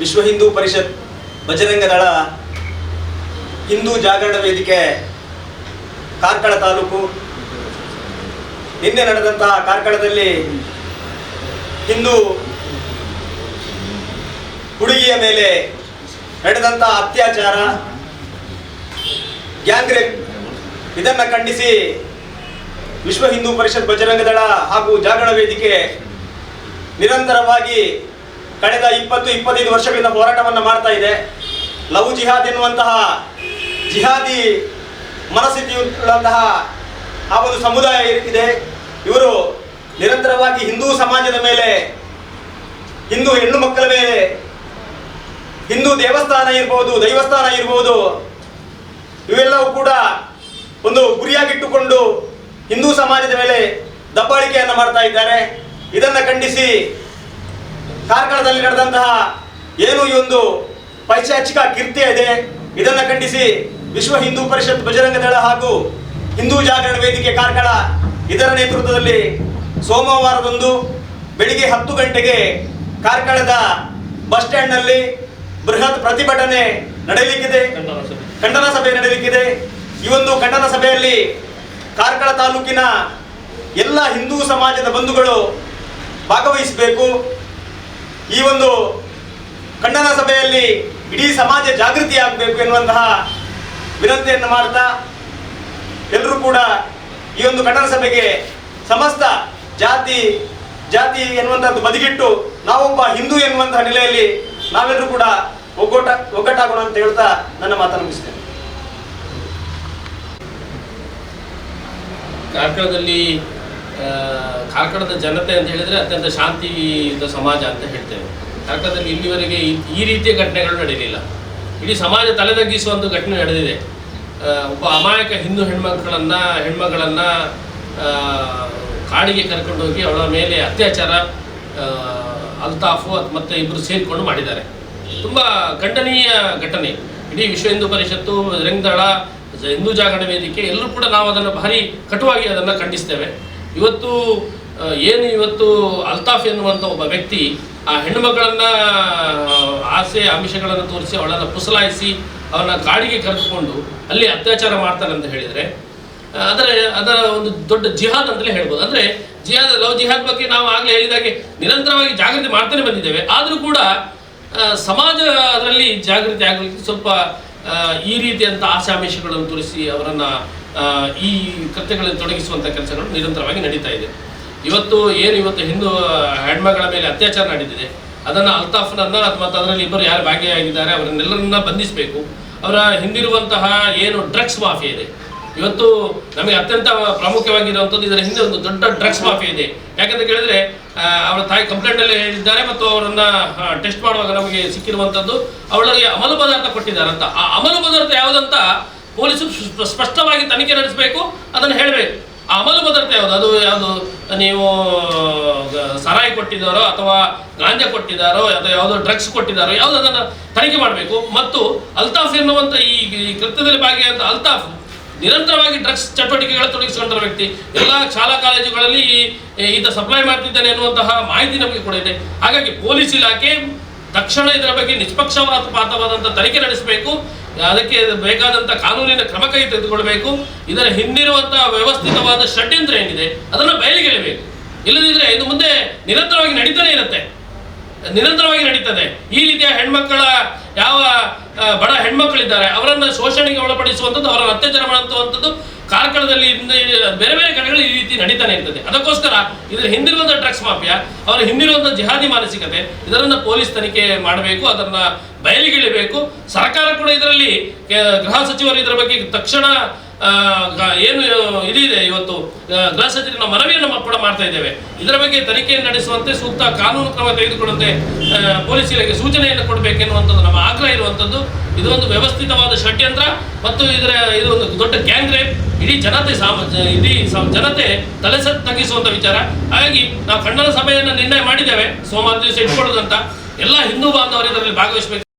ವಿಶ್ವ ಹಿಂದೂ ಪರಿಷತ್ ಬಜರಂಗ ದಳ ಹಿಂದೂ ಜಾಗರಣ ವೇದಿಕೆ, ಕಾರ್ಕಳ ತಾಲೂಕು. ನಿನ್ನೆ ನಡೆದಂತಹ ಕಾರ್ಕಳದಲ್ಲಿ ಹಿಂದೂ ಹುಡುಗಿಯ ಮೇಲೆ ನಡೆದಂತಹ ಅತ್ಯಾಚಾರ, ಗ್ಯಾಂಗ್ ರೇಪ್ ಇದನ್ನು ಖಂಡಿಸಿ ವಿಶ್ವ ಹಿಂದೂ ಪರಿಷತ್ ಬಜರಂಗ ದಳ ಹಾಗೂ ಜಾಗರಣ ವೇದಿಕೆ ನಿರಂತರವಾಗಿ ಕಳೆದ ಇಪ್ಪತ್ತು, ಇಪ್ಪತ್ತೈದು ವರ್ಷಗಳಿಂದ ಹೋರಾಟವನ್ನು ಮಾಡ್ತಾ ಇದೆ. ಲವ್ ಜಿಹಾದ್ ಎನ್ನುವಂತಹ ಜಿಹಾದಿ ಮನಸ್ಥಿತಿಯುಳ್ಳಂತಹ ಆ ಒಂದು ಸಮುದಾಯ ಇದೆ. ಇವರು ನಿರಂತರವಾಗಿ ಹಿಂದೂ ಸಮಾಜದ ಮೇಲೆ, ಹಿಂದೂ ಹೆಣ್ಣು ಮಕ್ಕಳ ಮೇಲೆ, ಹಿಂದೂ ದೇವಸ್ಥಾನ ಇರ್ಬೋದು, ದೈವಸ್ಥಾನ ಇರ್ಬೋದು, ಇವೆಲ್ಲವೂ ಕೂಡ ಒಂದು ಗುರಿಯಾಗಿಟ್ಟುಕೊಂಡು ಹಿಂದೂ ಸಮಾಜದ ಮೇಲೆ ದಬ್ಬಾಳಿಕೆಯನ್ನು ಮಾಡ್ತಾ ಇದ್ದಾರೆ. ಇದನ್ನು ಖಂಡಿಸಿ ಕಾರ್ಕಳದಲ್ಲಿ ನಡೆದಂತಹ ಏನು ಈ ಒಂದು ಪೈಶಾಚಿಕ ಕೀರ್ತಿ ಇದೆ, ಇದನ್ನು ಖಂಡಿಸಿ ವಿಶ್ವ ಹಿಂದೂ ಪರಿಷತ್ ಬಜರಂಗ ದಳ ಹಾಗೂ ಹಿಂದೂ ಜಾಗರಣ ವೇದಿಕೆ ಕಾರ್ಕಳ ಇದರ ನೇತೃತ್ವದಲ್ಲಿ ಸೋಮವಾರದಂದು ಬೆಳಿಗ್ಗೆ ಹತ್ತು ಗಂಟೆಗೆ ಕಾರ್ಕಳದ ಬಸ್ ಸ್ಟ್ಯಾಂಡ್ನಲ್ಲಿ ಬೃಹತ್ ಪ್ರತಿಭಟನೆ ನಡೆಯಲಿಕ್ಕಿದೆ. ಖಂಡನ ಸಭೆ ನಡೆಯಲಿಕ್ಕಿದೆ. ಈ ಒಂದು ಖಂಡನ ಸಭೆಯಲ್ಲಿ ಕಾರ್ಕಳ ತಾಲೂಕಿನ ಎಲ್ಲ ಹಿಂದೂ ಸಮಾಜದ ಬಂಧುಗಳು ಭಾಗವಹಿಸಬೇಕು. ಈ ಒಂದು ಖಂಡನ ಸಭೆಯಲ್ಲಿ ಇಡೀ ಸಮಾಜ ಜಾಗೃತಿ ಆಗಬೇಕು ಎನ್ನುವಂತಹ ವಿನಂತಿಯನ್ನು ಮಾಡ್ತಾ ಎಲ್ಲರೂ ಕೂಡ ಈ ಒಂದು ಖಂಡನ ಸಭೆಗೆ ಸಮಸ್ತ ಜಾತಿ ಜಾತಿ ಎನ್ನುವಂಥದ್ದು ಬದಿಗಿಟ್ಟು ನಾವೊಬ್ಬ ಹಿಂದೂ ಎನ್ನುವಂತಹ ನೆಲೆಯಲ್ಲಿ ನಾವೆಲ್ಲರೂ ಕೂಡ ಒಗ್ಗೊಟ್ಟ, ಒಗ್ಗಟ್ಟಾಗೋಣ ಅಂತ ಹೇಳ್ತಾ ನನ್ನ ಮಾತನ್ನು ಮುಗಿಸ್ತೇನೆ. ಕಾರ್ಕಳದಲ್ಲಿ ಕಾರ್ಕಳದ ಜನತೆ ಅಂತ ಹೇಳಿದ್ರೆ ಅತ್ಯಂತ ಶಾಂತಿಯುತ ಸಮಾಜ ಅಂತ ಹೇಳ್ತೇವೆ. ಕಾರ್ಕಳದಲ್ಲಿ ಇಲ್ಲಿವರೆಗೆ ಈ- ರೀತಿಯ ಘಟನೆಗಳು ನಡೆಯಲಿಲ್ಲ. ಇಡೀ ಸಮಾಜ ತಲೆದಗ್ಗಿಸುವ ಒಂದು ಘಟನೆ ನಡೆದಿದೆ. ಒಬ್ಬ ಅಮಾಯಕ ಹಿಂದೂ ಹೆಣ್ಮಕ್ಕಳನ್ನು ಹೆಣ್ಮಗಳನ್ನ ಕಾಡಿಗೆ ಕರ್ಕೊಂಡು ಹೋಗಿ ಅವಳ ಮೇಲೆ ಅತ್ಯಾಚಾರ ಅಲ್ತಾಫು ಮತ್ತೆ ಇಬ್ಬರು ಸೇರಿಕೊಂಡು ಮಾಡಿದ್ದಾರೆ. ತುಂಬ ಖಂಡನೀಯ ಘಟನೆ. ಇಡೀ ವಿಶ್ವ ಹಿಂದೂ ಪರಿಷತ್ತು, ರಂಗದಳ, ಹಿಂದೂ ಜಾಗರಣ ವೇದಿಕೆ, ಎಲ್ಲರೂ ಕೂಡ ನಾವು ಅದನ್ನು ಭಾರಿ ಕಟುವಾಗಿ ಅದನ್ನು ಖಂಡಿಸ್ತೇವೆ. ಇವತ್ತು ಏನು ಇವತ್ತು ಅಲ್ತಾಫ್ ಎನ್ನುವಂಥ ಒಬ್ಬ ವ್ಯಕ್ತಿ, ಆ ಹೆಣ್ಣುಮಕ್ಕಳನ್ನ ಆಸೆ, ಆಮಿಷಗಳನ್ನು ತೋರಿಸಿ ಅವಳನ್ನು ಪುಸಲಾಯಿಸಿ ಅವನ ಕಾಡಿಗೆ ಕರೆದುಕೊಂಡು ಅಲ್ಲಿ ಅತ್ಯಾಚಾರ ಮಾಡ್ತಾರೆ ಅಂತ ಹೇಳಿದರೆ ಆದರೆ ಅದರ ಒಂದು ದೊಡ್ಡ ಜಿಹಾದ್ ಅಂತಲೇ ಹೇಳ್ಬೋದು. ಅಂದರೆ, ಜಿಹಾದ್, ಲವ್ ಜಿಹಾದ್ ಬಗ್ಗೆ ನಾವು ಆಗಲೇ ಹೇಳಿದಾಗೆ ನಿರಂತರವಾಗಿ ಜಾಗೃತಿ ಮಾಡ್ತಾನೆ ಬಂದಿದ್ದೇವೆ. ಆದರೂ ಕೂಡ ಸಮಾಜ ಅದರಲ್ಲಿ ಜಾಗೃತಿ ಆಗಲಿಕ್ಕೆ ಸ್ವಲ್ಪ ಈ ರೀತಿಯಂಥ ಆಶಾಮಿಷಗಳನ್ನು ತೋರಿಸಿ ಅವರನ್ನು ಈ ಕೃತ್ಯಗಳಲ್ಲಿ ತೊಡಗಿಸುವಂಥ ಕೆಲಸಗಳು ನಿರಂತರವಾಗಿ ನಡೀತಾ ಇದೆ. ಇವತ್ತು ಏನು ಇವತ್ತು ಹಿಂದೂ ಹೆಣ್ಮಗಳ ಮೇಲೆ ಅತ್ಯಾಚಾರ ನಡೆದಿದೆ. ಅದನ್ನು ಅಲ್ತಾಫ್ನನ್ನ ಮತ್ತು ಅದರಲ್ಲಿ ಇಬ್ಬರು ಯಾರು ಭಾಗಿಯಾಗಿದ್ದಾರೆ ಅವರನ್ನೆಲ್ಲರನ್ನ ಬಂಧಿಸಬೇಕು. ಅವರ ಹಿಂದಿರುವಂತಹ ಏನು ಡ್ರಗ್ಸ್ ಮಾಫಿಯಾ ಇದೆ. ಇವತ್ತು ನಮಗೆ ಅತ್ಯಂತ ಪ್ರಾಮುಖ್ಯವಾಗಿರುವಂಥದ್ದು ಇದರ ಹಿಂದೆ ಒಂದು ದೊಡ್ಡ ಡ್ರಗ್ಸ್ ಮಾಫಿಯಾ ಇದೆ. ಯಾಕಂತ ಕೇಳಿದ್ರೆ ಅವರ ತಾಯಿ ಕಂಪ್ಲೇಂಟಲ್ಲಿ ಹೇಳಿದ್ದಾರೆ ಮತ್ತು ಅವರನ್ನ ಟೆಸ್ಟ್ ಮಾಡುವಾಗ ನಮಗೆ ಸಿಕ್ಕಿರುವಂಥದ್ದು ಅವಳಿಗೆ ಅಮಲು ಪದಾರ್ಥ ಕೊಟ್ಟಿದ್ದಾರೆ ಅಂತ ಆ ಅಮಲು ಪದಾರ್ಥ ಯಾವುದಂತ ಪೊಲೀಸರು ಸ್ಪ- ಸ್ಪಷ್ಟವಾಗಿ ತನಿಖೆ ನಡೆಸಬೇಕು ಅದನ್ನು ಹೇಳಬೇಕು. ಅಮಲು ಪದಾರ್ಥ ಯಾವುದು? ಅದು ಯಾವುದು? ನೀವು ಸರಾಯಿ ಕೊಟ್ಟಿದ್ದಾರೋ ಅಥವಾ ಗಾಂಜಾ ಕೊಟ್ಟಿದ್ದಾರೋ ಅಥವಾ ಯಾವುದೋ ಡ್ರಗ್ಸ್ ಕೊಟ್ಟಿದ್ದಾರೋ ಯಾವುದು ಅದನ್ನು ತನಿಖೆ ಮಾಡಬೇಕು. ಮತ್ತು ಅಲ್ತಾಫ್ ಎನ್ನುವಂಥ ಈ ಕೃತ್ಯದಲ್ಲಿ ಭಾಗಿಯಾದಂಥ ಅಲ್ತಾಫ್ ನಿರಂತರವಾಗಿ ಡ್ರಗ್ಸ್ ಚಟುವಟಿಕೆಗಳ ತೊಡಗಿಸಿಕೊಂಡಿರೋ ವ್ಯಕ್ತಿ. ಎಲ್ಲ ಶಾಲಾ ಕಾಲೇಜುಗಳಲ್ಲಿ ಈತ ಸಪ್ಲೈ ಮಾಡ್ತಿದ್ದಾನೆ ಎನ್ನುವಂತಹ ಮಾಹಿತಿ ನಮಗೆ ಕೂಡ ಇದೆ ಹಾಗಾಗಿ ಪೊಲೀಸ್ ಇಲಾಖೆ ತಕ್ಷಣ ಇದರ ಬಗ್ಗೆ ನಿಷ್ಪಕ್ಷಪಾತವಾದಂಥ ತನಿಖೆ ನಡೆಸಬೇಕು. ಅದಕ್ಕೆ ಬೇಕಾದಂಥ ಕಾನೂನಿನ ಕ್ರಮ ಕೈ ತೆಗೆದುಕೊಳ್ಬೇಕು. ಇದರ ಹಿಂದಿರುವಂತಹ ವ್ಯವಸ್ಥಿತವಾದ ಷಡ್ಯಂತ್ರ ಏನಿದೆ, ಅದನ್ನು ಬಯಲಿಗೆಳಬೇಕು. ಇಲ್ಲದಿದ್ರೆ ಇದು ಮುಂದೆ ನಿರಂತರವಾಗಿ ನಡೀತಾನೆ ಇರುತ್ತೆ. ನಿರಂತರವಾಗಿ ನಡೀತದೆ. ಈ ರೀತಿಯ ಹೆಣ್ಮಕ್ಕಳ ಯಾವ ಬಡ ಹೆಣ್ಮಕ್ಕಳಿದ್ದಾರೆ ಅವರನ್ನು ಶೋಷಣೆಗೆ ಒಳಪಡಿಸುವಂಥದ್ದು, ಅವರನ್ನು ಅತ್ಯಾಚಾರ ಮಾಡುವಂಥದ್ದು ಕಾರ್ಕಳದಲ್ಲಿ ಬೇರೆ ಬೇರೆ ಕಡೆಗಳು ಈ ರೀತಿ ನಡೀತಾನೆ ಇರ್ತದೆ. ಅದಕ್ಕೋಸ್ಕರ ಇದರ ಹಿಂದಿರುವಂತಹ ಡ್ರಗ್ಸ್ ಮಾಫಿಯಾ, ಅವರ ಹಿಂದಿರುವಂತಹ ಜಿಹಾದಿ ಮಾನಸಿಕತೆ, ಇದರನ್ನ ಪೊಲೀಸ್ ತನಿಖೆ ಮಾಡಬೇಕು, ಅದನ್ನ ಬಯಲಿಗಿಳಿಬೇಕು. ಸರ್ಕಾರ ಕೂಡ ಇದರಲ್ಲಿ ಗೃಹ ಸಚಿವರು ಇದರ ಬಗ್ಗೆ ತಕ್ಷಣ ಏನು ಇದಿದೆ ಇವತ್ತು ಗೃಹ ಸಚಿವರ ಮನವಿಯನ್ನು ಕೂಡ ಮಾಡ್ತಾ ಇದ್ದೇವೆ. ಇದರ ಬಗ್ಗೆ ತನಿಖೆ ನಡೆಸುವಂತೆ ಸೂಕ್ತ ಕಾನೂನು ಕ್ರಮ ತೆಗೆದುಕೊಳ್ಳುವಂತೆ ಪೊಲೀಸ್ ಇಲಾಖೆ ಸೂಚನೆಯನ್ನು ಕೊಡಬೇಕೆನ್ನುವಂಥದ್ದು ನಮ್ಮ ಆಗ್ರಹ ಇರುವಂಥದ್ದು. ಇದು ಒಂದು ವ್ಯವಸ್ಥಿತವಾದ ಷಡ್ಯಂತ್ರ ಮತ್ತು ಇದರ, ಇದು ಒಂದು ದೊಡ್ಡ ಗ್ಯಾಂಗ್ ಇಡೀ ಜನತೆ ಸಾಮ ಇಡೀ ಜನತೆ ತಲೆ ಸತ್ ತಗ್ಗಿಸುವಂತ ವಿಚಾರ. ಹಾಗಾಗಿ ನಾವು ಕಣ್ಣನ ಸಭೆಯನ್ನು ನಿರ್ಣಯ ಮಾಡಿದ್ದೇವೆ. ಸೋಮವಾರ ದಿವಸ ಇಟ್ಕೊಳ್ಳೋದಂತ. ಎಲ್ಲ ಹಿಂದೂ ಬಾಂಧವರು ಇದರಲ್ಲಿ ಭಾಗವಹಿಸಬೇಕು.